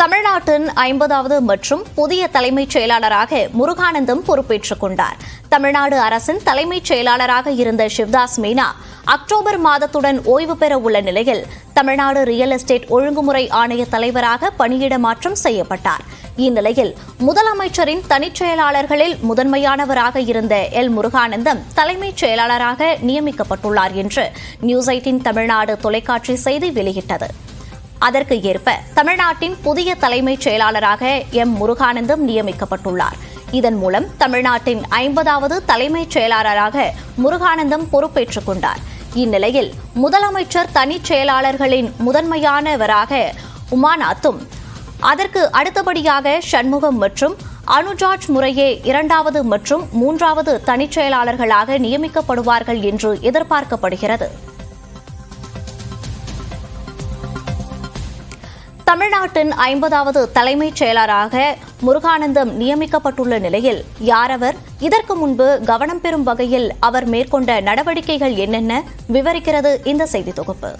தமிழ்நாட்டின் ஐம்பதாவது மற்றும் புதிய தலைமைச் செயலாளராக முருகானந்தம் பொறுப்பேற்றுக் கொண்டார். தமிழ்நாடு அரசின் தலைமைச் செயலாளராக இருந்த சிவ்தாஸ் மீனா அக்டோபர் மாதத்துடன் ஓய்வு பெற உள்ள நிலையில் தமிழ்நாடு ரியல் எஸ்டேட் ஒழுங்குமுறை ஆணைய தலைவராக பணியிட மாற்றம் செய்யப்பட்டார். இந்நிலையில் முதலமைச்சரின் தனிச் செயலாளர்களில் முதன்மையானவராக இருந்த எல் முருகானந்தம் தலைமைச் செயலாளராக நியமிக்கப்பட்டுள்ளார் என்று நியூஸ் எயிட்டின் தமிழ்நாடு தொலைக்காட்சி செய்தி வெளியிட்டது. அதற்கு ஏற்ப தமிழ்நாட்டின் புதிய தலைமைச் செயலாளராக எம் முருகானந்தம் நியமிக்கப்பட்டுள்ளார். இதன் மூலம் தமிழ்நாட்டின் ஐம்பதாவது தலைமைச் செயலாளராக முருகானந்தம் பொறுப்பேற்றுக் கொண்டார். இந்நிலையில் முதலமைச்சர் தனிச் செயலாளர்களின் முதன்மையானவராக உமாநாத்தும் அதற்கு அடுத்தபடியாக சண்முகம் மற்றும் அனுஜார்ஜ் முறையே இரண்டாவது மற்றும் மூன்றாவது தனிச் செயலாளர்களாக நியமிக்கப்படுவார்கள் என்று எதிர்பார்க்கப்படுகிறது. தமிழ்நாட்டின் ஐம்பதாவது தலைமைச் செயலராக முருகானந்தம் நியமிக்கப்பட்டுள்ள நிலையில் யாரவர் இதற்கு முன்பு கவனம் பெறும் வகையில் அவர் மேற்கொண்ட நடவடிக்கைகள் என்னென்ன? விவரிக்கிறது இந்த செய்தி தொகுப்பு.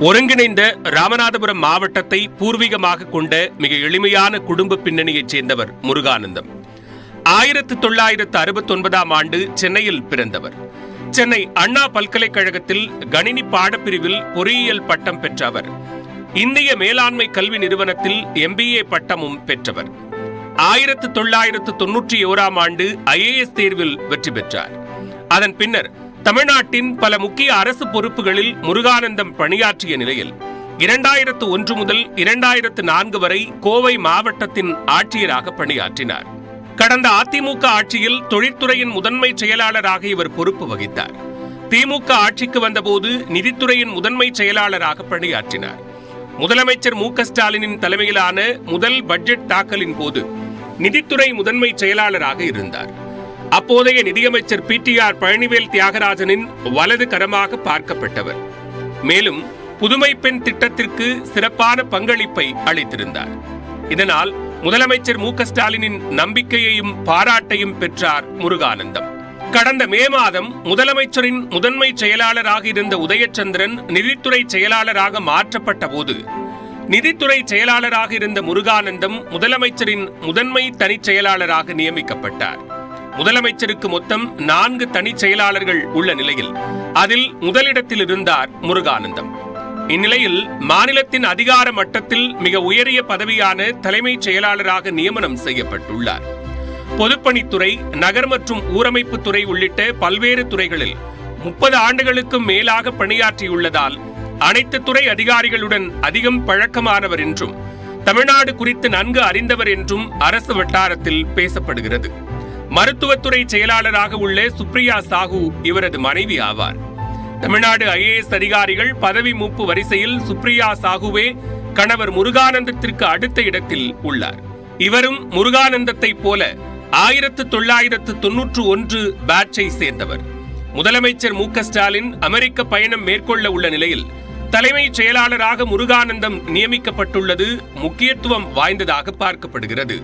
ஒருங்கிணைந்த ராமநாதபுரம் மாவட்டத்தை பூர்வீகமாக கொண்ட மிக எளிமையான குடும்ப பின்னணியைச் சேர்ந்தவர் முருகானந்தம். ஆயிரத்து தொள்ளாயிரத்து அறுபத்தொன்பதாம் ஆண்டு சென்னையில் பிறந்தவர். சென்னை அண்ணா பல்கலைக்கழகத்தில் கணினி பாடப்பிரிவில் பொறியியல் பட்டம் பெற்ற அவர் இந்திய மேலாண்மை கல்வி நிறுவனத்தில் எம்பிஏ பட்டமும் பெற்றவர். ஆயிரத்து தொள்ளாயிரத்து தொன்னூற்றி ஓராம் ஆண்டு ஐஏஎஸ் தேர்வில் வெற்றி பெற்றார். அதன் பின்னர் தமிழ்நாட்டின் பல முக்கிய அரசு பொறுப்புகளில் முருகானந்தம் பணியாற்றிய நிலையில் இரண்டாயிரத்து ஒன்று முதல் இரண்டாயிரத்து நான்கு வரை கோவை மாவட்டத்தின் ஆட்சியராக பணியாற்றினார். கடந்த அதிமுக ஆட்சியில் தொழிற்துறையின் முதன்மை செயலாளராக இவர் பொறுப்பு வகித்தார். திமுக ஆட்சிக்கு வந்தபோது நிதித்துறையின் முதன்மை செயலாளராக பணியாற்றினார். முதலமைச்சர் மு ஸ்டாலினின் தலைமையிலான முதல் பட்ஜெட் தாக்கலின் போது நிதித்துறை முதன்மை செயலாளராக இருந்தார். அப்போதைய நிதியமைச்சர் பி டி ஆர் பழனிவேல் தியாகராஜனின் வலது கரமாக பார்க்கப்பட்டவர். மேலும் புதுமை பெண் திட்டத்திற்கு சிறப்பான பங்களிப்பை அளித்திருந்தார். இதனால் முதலமைச்சர் மு ஸ்டாலினின் நம்பிக்கையையும் பாராட்டையும் பெற்றார் முருகானந்தம். கடந்த மே மாதம் முதலமைச்சரின் முதன்மை செயலாளராக இருந்த உதயச்சந்திரன் நிதித்துறை செயலாளராக மாற்றப்பட்ட போது நிதித்துறை செயலாளராக இருந்த முருகானந்தம் முதலமைச்சரின் முதன்மை தனிச் செயலாளராக நியமிக்கப்பட்டார். முதலமைச்சருக்கு மொத்தம் நான்கு தனிச் செயலாளர்கள் உள்ள நிலையில் அதில் முதலிடத்தில் இருந்தார் முருகானந்தம். இந்நிலையில் மாநிலத்தின் அதிகார மட்டத்தில் மிக உயரிய பதவியான தலைமைச் செயலாளராக நியமனம் செய்யப்பட்டுள்ளார். பொதுப்பணித்துறை நகர் மற்றும் ஊரமைப்பு துறை உள்ளிட்ட பல்வேறு துறைகளில் முப்பது ஆண்டுகளுக்கும் மேலாக பணியாற்றியுள்ளதால் அனைத்து துறை அதிகாரிகளுடன் அதிகம் பழக்கமானவர் என்றும் தமிழ்நாடு குறித்து நன்கு அறிந்தவர் என்றும் அரசு வட்டாரத்தில் பேசப்படுகிறது. மருத்துவத்துறை செயலாளராக உள்ள சுப்ரியா சாஹூ இவரது மனைவி ஆவார். தமிழ்நாடு ஐஏஎஸ் அதிகாரிகள் பதவி மூப்பு வரிசையில் சுப்ரியா சாஹுவே கணவர் முருகானந்தத்திற்கு அடுத்த இடத்தில் உள்ளார். இவரும் முருகானந்தத்தை போல ஆயிரத்து தொள்ளாயிரத்து தொன்னூற்று ஒன்று பேட்சை சேர்ந்தவர். முதலமைச்சர் மு க ஸ்டாலின் அமெரிக்க பயணம் மேற்கொள்ள உள்ள நிலையில் தலைமைச் செயலாளராக முருகானந்தம் நியமிக்கப்பட்டுள்ளது முக்கியத்துவம் வாய்ந்ததாக பார்க்கப்படுகிறது.